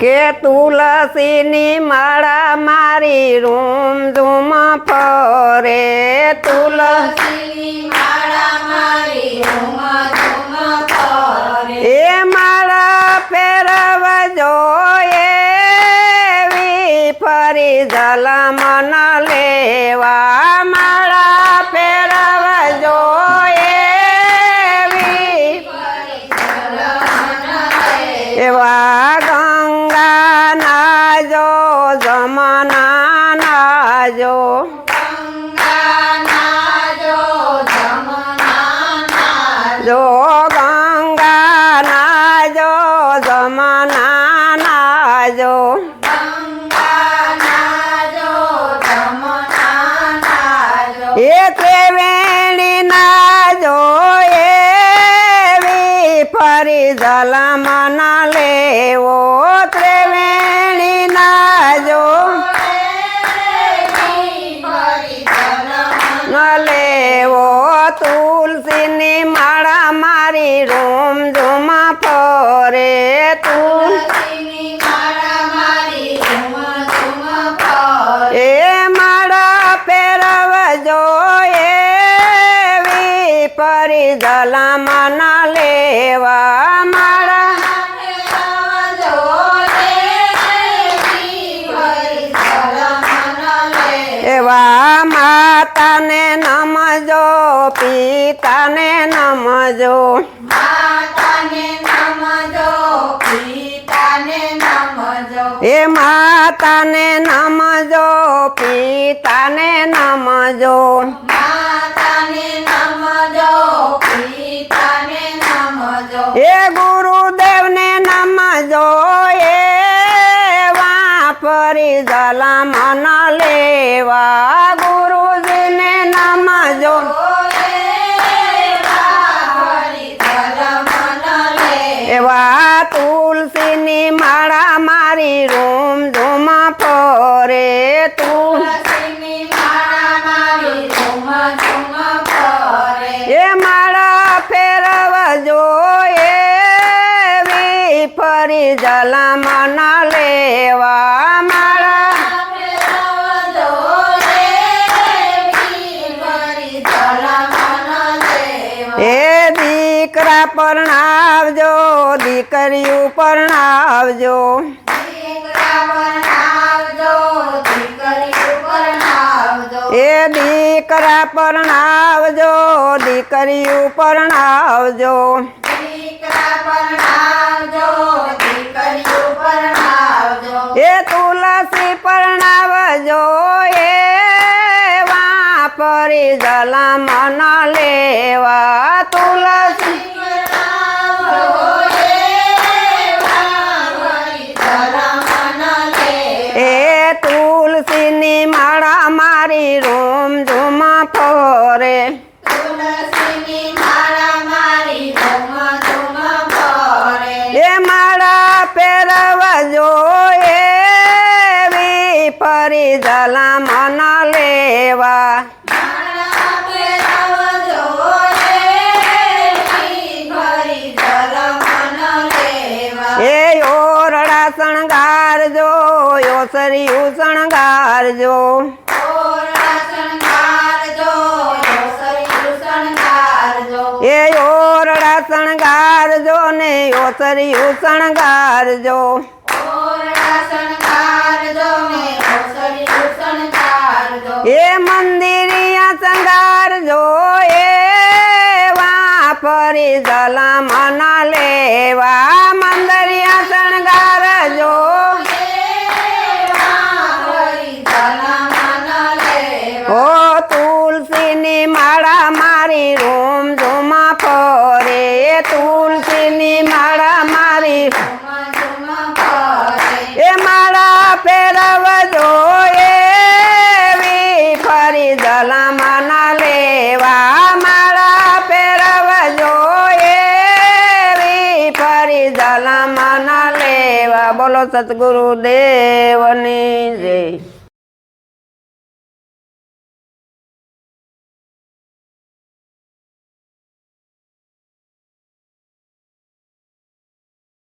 કે તુલસીની માળા મારી રૂમ ધૂમ ઝૂમ પરે એ માળા જોઈએ વી ફરી જલમન લેવા. માળા ફેરવજો એવી એવા નાજો. જો ગંગા નાજો જમના નાજો. એ ત્રિવેણી નાજો લેવો. ત્રિવેણી તુલસીની માળા મારી રોમ ઝુમા ફરે. તુલ એ માળા પહેરવજો એવી પરી જલમન લેવા માળા માતાને નમજો પિતાને નમજો. એ માતાને નમજો પિતાને નમજો. એ ગુરુદેવને નમજો એ વાપરી જલમન લેવા. એ દીકરા પરણાવજો દીકરીઓ પરણાવજો એ દીકરા પરણાવજો દીકરીઓ પરણાવજો પરણાવજો એ વાપરી જલમન લેવા તુલસી. એ તુલસીની માળા મારી રૂમ ફરી જલમન લેવા. એ ઓરડા શણગારજો ઓસરિયું શણગારજો. એ ઓરડા શણગારજો ને ઓસરિયું શણગારજો. વાપરી જલમન લેવા મંદિરિયા શણગારજો ઓ તુલસીની માળા બોલો જય.